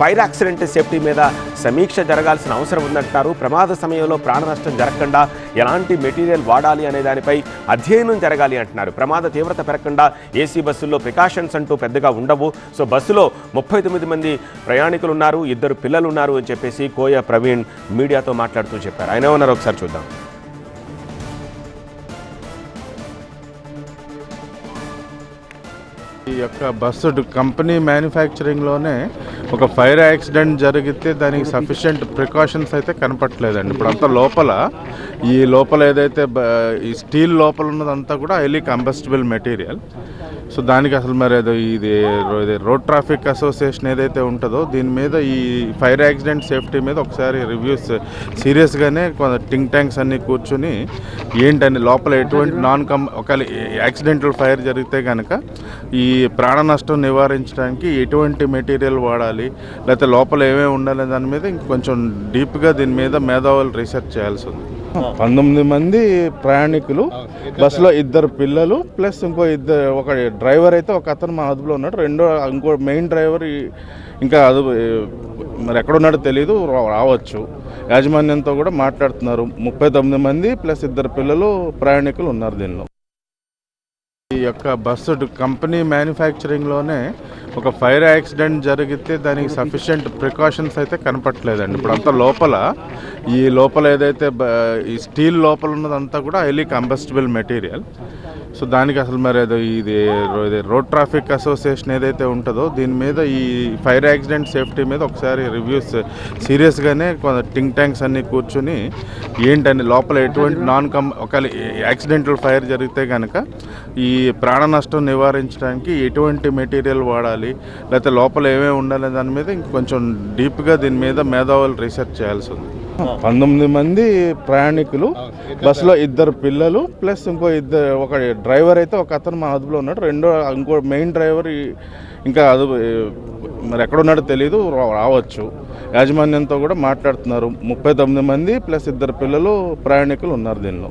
Fire accident safety మీద సమీక్ష జరగాల్సిన అవసరం ఉందంటున్నారు. ప్రమాద సమయంలో ప్రాణ నష్టం జరగకుండా ఎలాంటి మెటీరియల్ వాడాలి అనే దానిపై అధ్యయనం జరగాలి అంటున్నారు. ప్రమాద తీవ్రత పెరగకుండా ఏసీ బస్సుల్లో ప్రికాషన్స్ అంటూ పెద్దగా ఉండవు. సో బస్సులో ముప్పై తొమ్మిది మంది ప్రయాణికులు ఉన్నారు ఇద్దరు పిల్లలు ఉన్నారు అని చెప్పేసి కోయ ప్రవీణ్ మీడియాతో మాట్లాడుతూ చెప్పారు. ఆయన ఏమన్నారు ఒకసారి చూద్దాం. ఈ యొక్క బస్సు కంపెనీ మ్యానుఫ్యాక్చరింగ్లోనే ఒక ఫైర్ యాక్సిడెంట్ జరిగితే దానికి సఫిషియంట్ ప్రికాషన్స్ అయితే కనపట్లేదండి ఇప్పుడు అంతా లోపల ఈ లోపల ఏదైతే బ- ఈ స్టీల్ లోపల ఉన్నదంతా కూడా హైలీ కంబస్టిబుల్ మెటీరియల్. సో దానికి అసలు మరి ఏదో ఇది రోడ్ ట్రాఫిక్ అసోసియేషన్ ఏదైతే ఉంటుందో దీని మీద ఈ ఫైర్ యాక్సిడెంట్ సేఫ్టీ మీద ఒకసారి రివ్యూస్ సీరియస్గానే కొంత టింక్ ట్యాంక్స్ అన్నీ కూర్చుని ఏంటని లోపల ఎటువంటి నాన్ కం ఒకవేళ యాక్సిడెంటల్ ఫైర్ జరిగితే కనుక ఈ ప్రాణ నష్టం నివారించడానికి ఎటువంటి మెటీరియల్ వాడాలి లేకపోతే లోపల ఏమేమి ఉండాలి దాని మీద ఇంకొంచెం డీప్గా దీని మీద మేధావులు రీసెర్చ్ చేయాల్సి ఉంది. పంతొమ్మిది మంది ప్రయాణికులు బస్సులో ఇద్దరు పిల్లలు ప్లస్ ఇంకో ఇద్దరు ఒక డ్రైవర్ అయితే ఒక అతను మా అదుపులో ఉన్నాడు. రెండో ఇంకో మెయిన్ డ్రైవర్ ఇంకా అదుపు మరి ఎక్కడ ఉన్నాడో తెలియదు రావచ్చు. యాజమాన్యంతో కూడా మాట్లాడుతున్నారు. ముప్పై తొమ్మిది మంది ప్లస్ ఇద్దరు పిల్లలు ప్రయాణికులు ఉన్నారు దీనిలో. ఈ యొక్క బస్సు కంపెనీ మ్యానుఫ్యాక్చరింగ్లోనే ఒక ఫైర్ యాక్సిడెంట్ జరిగితే దానికి సఫిషియెంట్ ప్రికాషన్స్ అయితే కనపట్లేదండి ఇప్పుడు అంతా లోపల ఈ లోపల ఏదైతే బ- ఈ స్టీల్ లోపల ఉన్నదంతా కూడా హైలీ కంబస్టిబుల్ మెటీరియల్ సో దానికి అసలు మరి ఏదో ఇది రోడ్ ట్రాఫిక్ అసోసియేషన్ ఏదైతే ఉంటుందో దీని మీద ఈ ఫైర్ యాక్సిడెంట్ సేఫ్టీ మీద ఒకసారి రివ్యూస్ సీరియస్గానే కొంత థింక్ ట్యాంక్స్ అన్నీ కూర్చుని ఏంటని లోపల ఎటువంటి నాన్ కం ఒకవేళ యాక్సిడెంటల్ ఫైర్ జరిగితే కనుక ఈ ప్రాణ నష్టం నివారించడానికి ఎటువంటి మెటీరియల్ వాడాలి లేకపోతే లోపల ఏమేమి ఉండాలి దాని మీద ఇంకొంచెం డీప్గా దీని మీద మేధావులు రీసెర్చ్ చేయాల్సి ఉంది. పంతొమ్మిది మంది ప్రయాణికులు బస్సులో ఇద్దరు పిల్లలు ప్లస్ ఇంకో ఇద్దరు ఒక డ్రైవర్ అయితే ఒక అతను మా అదుపులో ఉన్నాడు. రెండో ఇంకో మెయిన్ డ్రైవర్ ఇంకా అదుపు మరి ఎక్కడ ఉన్నాడో తెలియదు రావచ్చు. యాజమాన్యంతో కూడా మాట్లాడుతున్నారు. ముప్పై తొమ్మిది మంది ప్లస్ ఇద్దరు పిల్లలు ప్రయాణికులు ఉన్నారు దీనిలో.